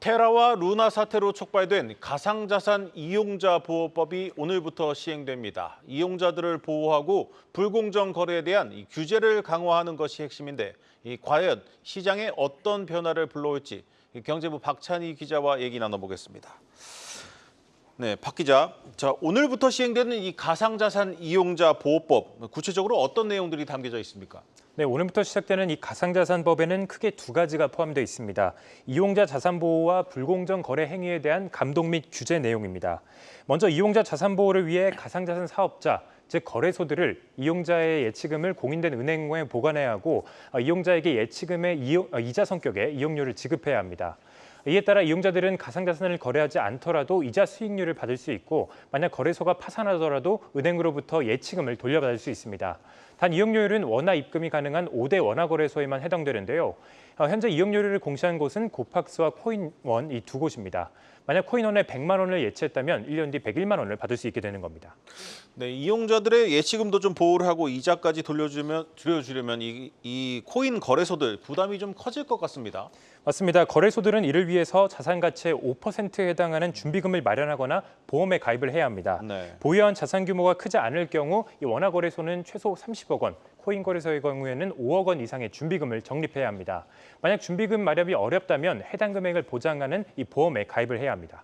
테라와 루나 사태로 촉발된 가상자산 이용자 보호법이 오늘부터 시행됩니다. 이용자들을 보호하고 불공정 거래에 대한 이 규제를 강화하는 것이 핵심인데 이 과연 시장에 어떤 변화를 불러올지 이 경제부 박찬희 기자와 얘기 나눠보겠습니다. 네, 박 기자. 자, 오늘부터 시행되는 이 가상자산 이용자 보호법 구체적으로 어떤 내용들이 담겨져 있습니까? 네, 오늘부터 시작되는 이 가상자산법에는 크게 두 가지가 포함되어 있습니다. 이용자 자산 보호와 불공정 거래 행위에 대한 감독 및 규제 내용입니다. 먼저 이용자 자산 보호를 위해 가상자산 사업자, 즉 거래소들을 이용자의 예치금을 공인된 은행에 보관해야 하고 어, 이용자에게 예치금의 어, 이자 성격의 이용료를 지급해야 합니다. 이에 따라 이용자들은 가상자산을 거래하지 않더라도 이자 수익률을 받을 수 있고 만약 거래소가 파산하더라도 은행으로부터 예치금을 돌려받을 수 있습니다. 단 이용료율은 원화 입금이 가능한 5대 원화 거래소에만 해당되는데요. 어, 현재 이용료율을 공시한 곳은 고팍스와 코인원 이 두 곳입니다. 만약 코인원에 100만 원을 예치했다면 1년 뒤 101만 원을 받을 수 있게 되는 겁니다. 네, 이용자들의 예치금도 좀 보호를 하고 이자까지 돌려주면 줄여주려면 이, 이 코인 거래소들 부담이 좀 커질 것 같습니다. 맞습니다. 거래소들은 이를 위해 서 자산 가치의 5%에 해당하는 준비금을 마련하거나 보험에 가입을 해야 합니다. 네. 보유한 자산 규모가 크지 않을 경우 이 원화 거래소는 최소 30억 원, 코인 거래소의 경우에는 5억 원 이상의 준비금을 적립해야 합니다. 만약 준비금 마련이 어렵다면 해당 금액을 보장하는 이 보험에 가입을 해야 합니다.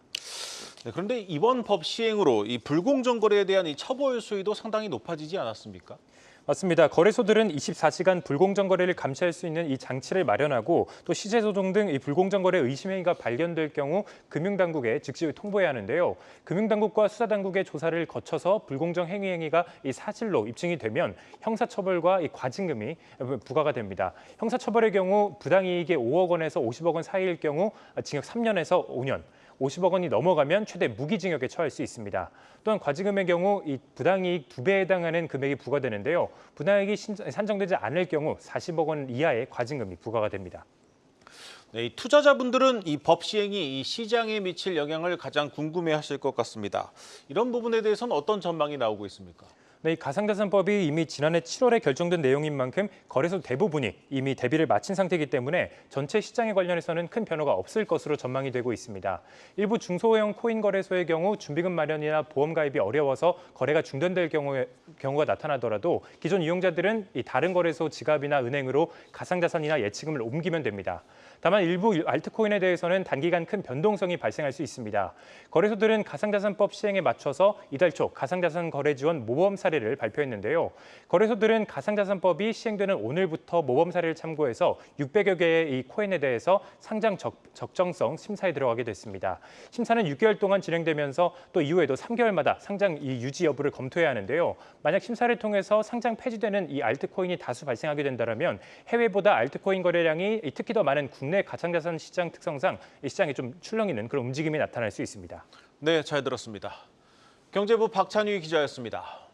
네, 그런데 이번 법 시행으로 이 불공정 거래에 대한 이 처벌 수위도 상당히 높아지지 않았습니까? 맞습니다. 거래소들은 24시간 불공정 거래를 감시할 수 있는 이 장치를 마련하고 또 시세 조종 등 이 불공정 거래 의심 행위가 발견될 경우 금융당국에 즉시 통보해야 하는데요. 금융당국과 수사당국의 조사를 거쳐서 불공정 행위 행위가 이 사실로 입증이 되면 형사처벌과 이 과징금이 부과가 됩니다. 형사처벌의 경우 부당이익이 5억 원에서 50억 원 사이일 경우 징역 3년에서 5년. 50억 원이 넘어가면 최대 무기징역에 처할 수 있습니다. 또한 과징금의 경우 이 부당이익 두 배에 해당하는 금액이 부과되는데요. 부당이익이 신- 산정되지 않을 경우 40억 원 이하의 과징금이 부과가 됩니다. 네, 이 투자자분들은 이 법 시행이 이 시장에 미칠 영향을 가장 궁금해하실 것 같습니다. 이런 부분에 대해서는 어떤 전망이 나오고 있습니까? 네, 이 가상자산법이 이미 지난해 7월에 결정된 내용인 만큼 거래소 대부분이 이미 대비를 마친 상태이기 때문에 전체 시장에 관련해서는 큰 변화가 없을 것으로 전망이 되고 있습니다. 일부 중소형 코인 거래소의 경우 준비금 마련이나 보험 가입이 어려워서 거래가 중단될 경우에, 경우가 나타나더라도 기존 이용자들은 이 다른 거래소 지갑이나 은행으로 가상자산이나 예치금을 옮기면 됩니다. 다만 일부 알트코인에 대해서는 단기간 큰 변동성이 발생할 수 있습니다. 거래소들은 가상자산법 시행에 맞춰서 이달 초 가상자산 거래 지원 모범 사례 를 발표했는데요. 거래소들은 가상자산법이 시행되는 오늘부터 모범 사례를 참고해서 600여 개의 이 코인에 대해서 상장 적, 적정성 심사에 들어가게 됐습니다. 심사는 6개월 동안 진행되면서 또 이후에도 3개월마다 상장 이 유지 여부를 검토해야 하는데요. 만약 심사를 통해서 상장 폐지되는 이 알트코인이 다수 발생하게 된다면 해외보다 알트코인 거래량이 특히 더 많은 국내 가상자산 시장 특성상 이 시장에 좀 출렁이는 그런 움직임이 나타날 수 있습니다. 네, 잘 들었습니다. 경제부 박찬휘 기자였습니다.